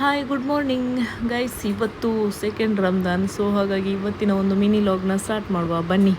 Hi good morning guys ಇವತ್ತು second Ramzan so ಹಾಗಾಗಿ ಇವತ್ತಿನ ಒಂದು ಮಿನಿ ಲಾಗ್ನ ಸ್ಟಾರ್ಟ್ ಮಾಡುವ. ಬನ್ನಿ.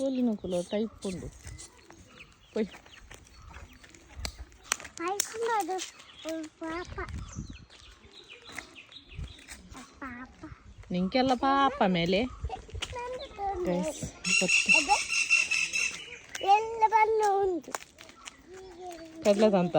ಕೋಲಿನ ಕುಲ ಟೈಪ್ ಉಂಡು ಪೊಯ್ ಆಯ್ಕೊಂಡು ಪಾಪ ಪಾಪ ನಿಂಕೆಲ್ಲ ಪಾಪ ಮೇಲೆ ಗೈಸ್ ಇವತ್ತು ಎಲ್ಲ ಬಂದು ಉಂಟು ಕಡ್ಲೆದಂತ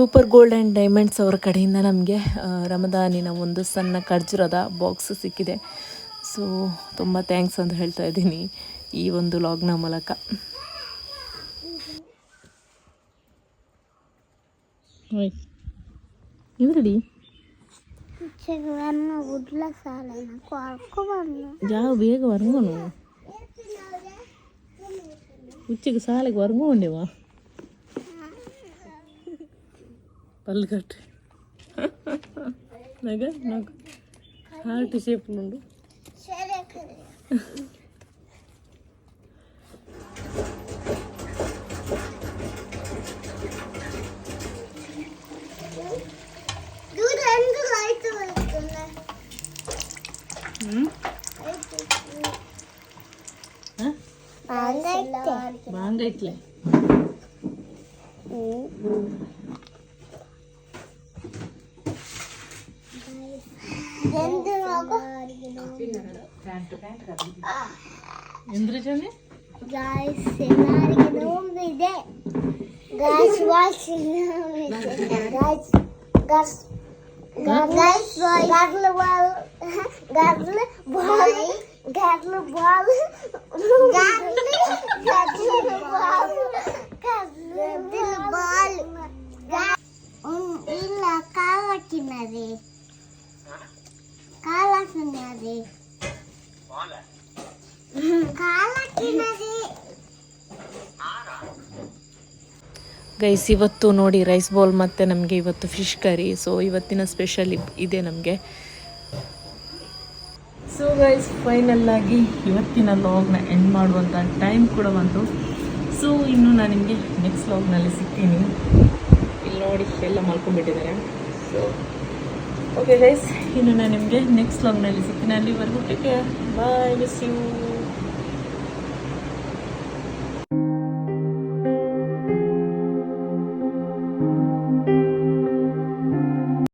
Super gold and diamonds ಅವರ ಕಡೆಯಿಂದ ನಮಗೆ ರಮದಾನಿನ ಒಂದು ಸಣ್ಣ ಖರ್ಜೂರದ ಬಾಕ್ಸ್ ಸಿಕ್ಕಿದೆ. ಸೊ ತುಂಬ ಥ್ಯಾಂಕ್ಸ್ ಅಂತ ಹೇಳ್ತಾ ಇದ್ದೀನಿ ಈ ಒಂದು ಲಾಗ್ನ ಮೂಲಕ. ಯಾವ ಬೇಗ ವರ್ಗೋನು ಸಾಲಿಗೆ ಸಾಲಿಗೆ ವರ್ಗೋಂಡೆವಾ పల్లెకట్టు నగ నాకు హార్ట్ షేప్లు ఉండు బాగుంది ఇట్లే ಎಂದ್ರಜನೆ ಗಾಯ್ಸ್ ಎಲ್ಲರಿಗೆ ನೋವು ಇದೆ guys voice guys guys guys ಗಾಗ್ಲ ball ಗಾಗ್ಲ ಬಾಲ್ ಗಾಗ್ಲ ಬಾಲ್ ಗಾಗ್ಲ ಗಾಗ್ಲ ಬಾಲ್ ಗಾಗ್ಲ ಬಾಲ್ ಇಲ್ಲ ಕಾವಕ್ಕಿನರಿ ಕಾಲಕ್ಕಿನರಿ ಗೈಸ್ ಇವತ್ತು ನೋಡಿ ರೈಸ್ ಬೌಲ್ ಮತ್ತು ನಮಗೆ ಇವತ್ತು ಫಿಶ್ ಕರಿ ಸೊ ಇವತ್ತಿನ ಸ್ಪೆಷಲ್ ಇದೆ ನಮಗೆ. ಸೊ ಗೈಸ್ ಫೈನಲ್ ಆಗಿ ಇವತ್ತಿನ ಲಾಗ್ನ ಎಂಡ್ ಮಾಡುವಂಥ ಟೈಮ್ ಕೂಡ ಬಂತು. ಸೊ ಇನ್ನು ನಾನು ನಿಮಗೆ ನೆಕ್ಸ್ಟ್ ಲಾಗ್ನಲ್ಲಿ ಸಿಗ್ತೀನಿ. ಇಲ್ಲಿ ನೋಡಿ ಎಲ್ಲ ಮಲ್ಕೊಂಡ್ಬಿಟ್ಟಿದ್ದಾರೆ. ಸೊ ಓಕೆ ಗೈಸ್ ಇನ್ನು ನಾನು ನಿಮಗೆ ನೆಕ್ಸ್ಟ್ ಲಾಗ್ನಲ್ಲಿ ಸಿಗ್ತೀನಿ. ಅಲ್ಲಿವರೆಗೂ ಟೇಕ್ ಬಾಯ್ ಯು